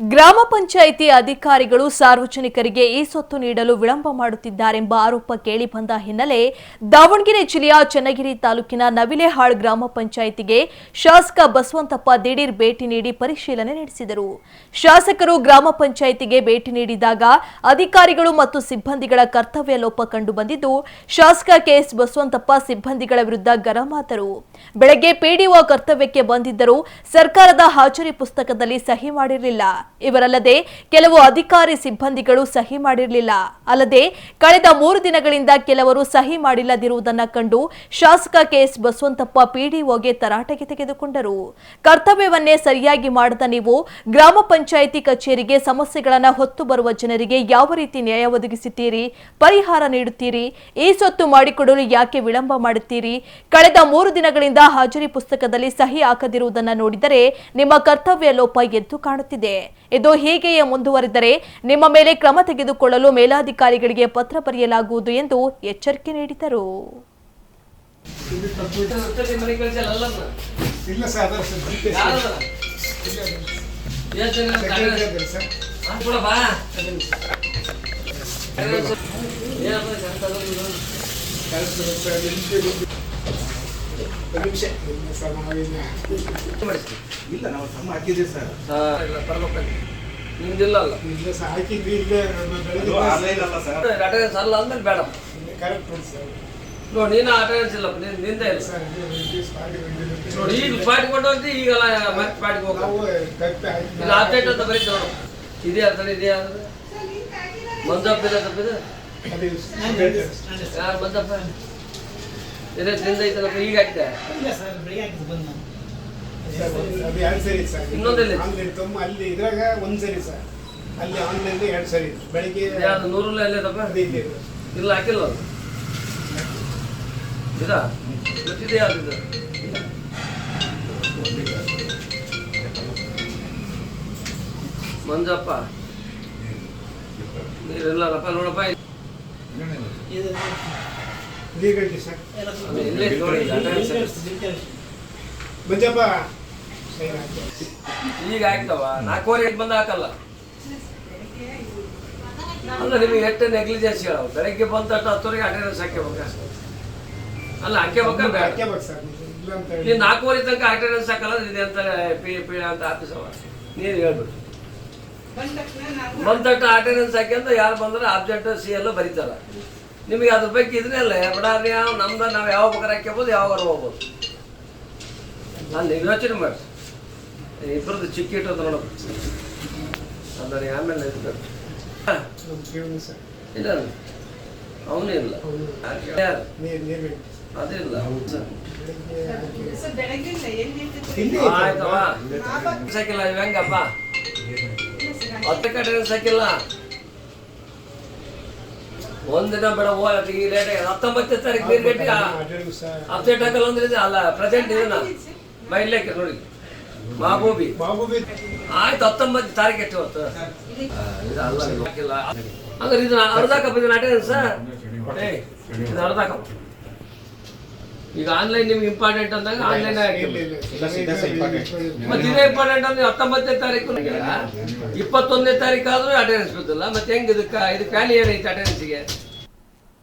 ಗ್ರಾಮ ಪಂಚಾಯಿತಿ ಅಧಿಕಾರಿಗಳು ಸಾರ್ವಜನಿಕರಿಗೆ ಈ ಸೊತ್ತು ನೀಡಲು ವಿಳಂಬ ಮಾಡುತ್ತಿದ್ದಾರೆಂಬ ಆರೋಪ ಕೇಳಿಬಂದ ಹಿನ್ನೆಲೆ ದಾವಣಗೆರೆ ಜಿಲ್ಲೆಯ ಚನ್ನಗಿರಿ ತಾಲೂಕಿನ ನವಿಲೆಹಾಳ್ ಗ್ರಾಮ ಪಂಚಾಯಿತಿಗೆ ಶಾಸಕ ಬಸವಂತಪ್ಪ ದಿಢೀರ್ ಭೇಟಿ ನೀಡಿ ಪರಿಶೀಲನೆ ನಡೆಸಿದರು. ಶಾಸಕರು ಗ್ರಾಮ ಪಂಚಾಯಿತಿಗೆ ಭೇಟಿ ನೀಡಿದಾಗ ಅಧಿಕಾರಿಗಳು ಮತ್ತು ಸಿಬ್ಬಂದಿಗಳ ಕರ್ತವ್ಯ ಲೋಪ ಕಂಡುಬಂದಿದ್ದು, ಶಾಸಕ ಕೆಎಸ್ ಬಸವಂತಪ್ಪ ಸಿಬ್ಬಂದಿಗಳ ವಿರುದ್ಧ ಗರಮಾತರು ಬೆಳಗ್ಗೆ ಪಿಡಿಒ ಕರ್ತವ್ಯಕ್ಕೆ ಬಂದಿದ್ದರೂ ಸರ್ಕಾರದ ಹಾಜರಿ ಪುಸ್ತಕದಲ್ಲಿ ಸಹಿ ಮಾಡಿರಲಿಲ್ಲ. ಇವರಲ್ಲದೆ ಕೆಲವು ಅಧಿಕಾರಿ ಸಿಬ್ಬಂದಿಗಳು ಸಹಿ ಮಾಡಿರಲಿಲ್ಲ. ಅಲ್ಲದೆ ಕಳೆದ ಮೂರು ದಿನಗಳಿಂದ ಕೆಲವರು ಸಹಿ ಮಾಡಿಲ್ಲದಿರುವುದನ್ನ ಕಂಡು ಶಾಸಕ ಕೆಎಸ್ ಬಸವಂತಪ್ಪ ಪಿಡಿಒಗೆ ತರಾಟೆಗೆ ತೆಗೆದುಕೊಂಡರು. ಕರ್ತವ್ಯವನ್ನೇ ಸರಿಯಾಗಿ ಮಾಡದ ನೀವು ಗ್ರಾಮ ಪಂಚಾಯಿತಿ ಕಚೇರಿಗೆ ಸಮಸ್ಯೆಗಳನ್ನು ಹೊತ್ತು ಬರುವ ಜನರಿಗೆ ಯಾವ ರೀತಿ ನ್ಯಾಯ ಒದಗಿಸುತ್ತೀರಿ ಪರಿಹಾರ ನೀಡುತ್ತೀರಿ? ಈ ಸೊತ್ತು ಮಾಡಿಕೊಡಲು ಯಾಕೆ ವಿಳಂಬ ಮಾಡುತ್ತೀರಿ? ಕಳೆದ ಮೂರು ದಿನಗಳಿಂದ ಹಾಜರಿ ಪುಸ್ತಕದಲ್ಲಿ ಸಹಿ ಹಾಕದಿರುವುದನ್ನು ನೋಡಿದರೆ ನಿಮ್ಮ ಕರ್ತವ್ಯ ಲೋಪ ಎದ್ದು ಕಾಣುತ್ತಿದೆ. ಇದು ಹೀಗೆಯೇ ಮುಂದುವರಿದರೆ ನಿಮ್ಮ ಮೇಲೆ ಕ್ರಮ ತೆಗೆದುಕೊಳ್ಳಲು ಮೇಲಾಧಿಕಾರಿಗಳಿಗೆ ಪತ್ರ ಬರೆಯಲಾಗುವುದು ಎಂದು ಎಚ್ಚರಿಕೆ ನೀಡಿದರು. ಇಲ್ಲ ಸರ್ ಇಲ್ಲ ಸರ್ ನಾವಿಲ್ಲ ಇಲ್ಲ ನಾವು ತಮ್ಮ ಹಾಕಿದ್ದೀವಿ ಸರ್. ಇಲ್ಲ ಬರ್ಬೇಕಲ್ಲಿ. ನಿಮ್ದಿಲ್ಲ ಅಲ್ಲ? ಇಲ್ಲ ಸರ್ ಹಾಕಿದ್ವಿ ಇಲ್ಲೇ ಅಟೆಂಡೆನ್ಸ್ ಅಲ್ಲ ಅಂದ್ರೆ ಬೇಡ. ಕರೆಕ್ಟ್ ನೋಡಿ ಸರ್. ನೋಡಿ ನೀನು ಅಟೆಂಡೆನ್ಸ್ ಇಲ್ಲ ನಿನ್ ನಿಂದೆ ಇಲ್ಲ. ಸರ್ ಇದು. ನೋಡಿ ಈಗ ಪಾರ್ಟಿ ಕೊಂಡು ಈಗಲ್ಲ ಈಗೆಲ್ಲ ಮತ್ತೆ ಪಾರ್ಟಿಗೆ ಹೋಗ ನಾವು ತಪ್ಪೆ ಇಲ್ಲ ಅಪ್ಡೇಟ್ ಅಂತ ಬರೀ ನೋಡು. ಇದೇ ಅರ್ಥ ಇದೆಯಾ ಅಂದ್ರೆ ಮಂಜಪ್ಪ ಇದೆ ತಪ್ಪಿದೆ ಯಾರು ಇದೇ ಐತಲ್ಲಪ್ಪ ಈಗ ಅದು ಎರಡು ಸರಿ ಸರ್. ಇನ್ನೊಂದಲ್ಲಿ? ಆನ್ಲೈನ್ ತಮ್ಮ ಅಲ್ಲಿ ಇದ್ರಾಗ ಒಂದು ಸರಿ ಸರ್. ಅಲ್ಲಿ ಆನ್ಲೈನ್ ಎರಡು ಸರಿ. ಬೆಳಿಗ್ಗೆ ಯಾವ್ದು ನೂರಲ್ಲ ಅಲ್ಲೇ ತಪ್ಪ? ಇದೆ ಇದು. ಇಲ್ಲ ಹಾಕಿಲ್ಲ ಅದು. ಇದಾ? ಯಾವ್ದು ಇದು? ಮಂಜಪ್ಪ. ನೀರಿಲ್ಲಪ್ಪ ನೋಡಪ್ಪ ಲೀಗಲ್ಟಿ ಸರ್. ಮಂಜಪ್ಪ ಈಗ ಆಗ್ತಾವ ನಾಲ್ಕೂವರೆ ಬಂದ ಹಾಕಲ್ಲ. ಅಲ್ಲ ನಿಮಗೆ ಎಷ್ಟು ನೆಗ್ಲಿಜೆನ್ಸ್ ಹೇಳವು ಬೆಳಗ್ಗೆ ಬಂದ ತಟ್ಟು ಹತ್ತುವರೆಗೆ ಅಟೆಂಡೆನ್ಸ್ ಹಾಕ್ಯಬೇಕು ಅಲ್ಲ ಹಾಕ್ಯಬೇಕ ಬೇಡ. ಹಾಕ್ಯಬೇಕು ಸರ್. ಇಲ್ಲ ಅಂತ ಹೇಳಿ. ನೀನು ನಾಲ್ಕೂವರೆ ತನಕ ಅಟೆಂಡೆನ್ಸ್ ಹಾಕಲ್ಲ ಇದೆ ಅಂತ ಪಿ ಪಿ ಅಂತ ಆಫೀಸ್ ಅವ ನೀನು ಹೇಳ್ಬಿಡು ಬಂದ ತಟ್ಟು ಅಟೆಂಡೆನ್ಸ್ ಹಾಕ್ಯಂತ ಯಾರು ಬಂದ್ರೆ ಆಬ್ಜೆಕ್ಟ್ ಸಿ ಎಲ್ಲ ಬರೀತಾರ. ನಿಮಗೆ ಅದ್ರ ಬಗ್ಗೆ ಇದ್ರೆ ಅಲ್ಲ ಬಡ ಯಾವ ನಮ್ದು ನಾವು ಯಾವ ಬೇಕಾದ್ರೆ ಹಾಕ್ಯಬೋದು ಯಾವಾಗ ಹೋಗ್ಬೋದು ನಾನು ಯೋಚನೆ ಮಾಡಿ. ಇಬ್ಬರದ್ದು ಚಿಕ್ಕ ಇಟ್ಟದ ನೋಡೋದು ಅದನ್ನ ಆಮೇಲೆ ಇಲ್ಲ ಅವನೇ ಇಲ್ಲ. ಅದಿಲ್ಲ. ಆಯ್ತವ ಸಾಕಿಲ್ಲ ಇವ್ ಹೆಂಗಪ್ಪ? ಹತ್ತು ಕಡೆ ಸಾಕಿಲ್ಲ ಒಂದಿನ ಬೇಡ ಹೋಗಲ್ಲ ಈ ರೇಟ್ ಹತ್ತೊಂಬತ್ತನೇ ತಾರೀಕು ನೀರು ಕಟ್ಟಿ. ಅಪ್ಡೇಟ್ ಆಗಲ್ಲ ಅಂದ್ರೆ ಅಲ್ಲ ಪ್ರೆಸೆಂಟ್ ಇದನ್ನ ಮೈಲೇಕ ನೋಡಿ. ಮಾಬೂಬಿ. ಆಯ್ತು ಹತ್ತೊಂಬತ್ತು ತಾರೀಕು ಎಷ್ಟು ಹೊತ್ತು? ಇದು ಅಲ್ಲ ಹಂಗಾರೆ ಇದನ್ನ ಅರ್ಧಾಕಪ್ಪ ಇದನ್ನ ಅಟೆಂಡೆನ್ಸ್ ಇದು ಅರ್ಧಾಕಪ್ಪ ಈಗ ಆನ್ಲೈನ್ ನಿಮ್ಗೆ ಇಂಪಾರ್ಟೆಂಟ್ ಅಂದಾಗ ಆನ್ಲೈನ್. ಮತ್ತೆ ಇದೇ ಇಂಪಾರ್ಟೆಂಟ್ ಅಂದ್ರೆ ಹತ್ತೊಂಬತ್ತನೇ ತಾರೀಕು ಇಪ್ಪತ್ತೊಂದನೇ ತಾರೀಕು ಆದ್ರೂ ಅಟೆಂಡೆನ್ಸ್ ಬಿದ್ದಿಲ್ಲ ಮತ್ತೆ ಹೆಂಗ್ ಇದಕ್ಕೆ? ಇದು ಖಾಲಿ ಏನೈತೆ ಅಟೆಂಡೆನ್ಸ್ಗೆ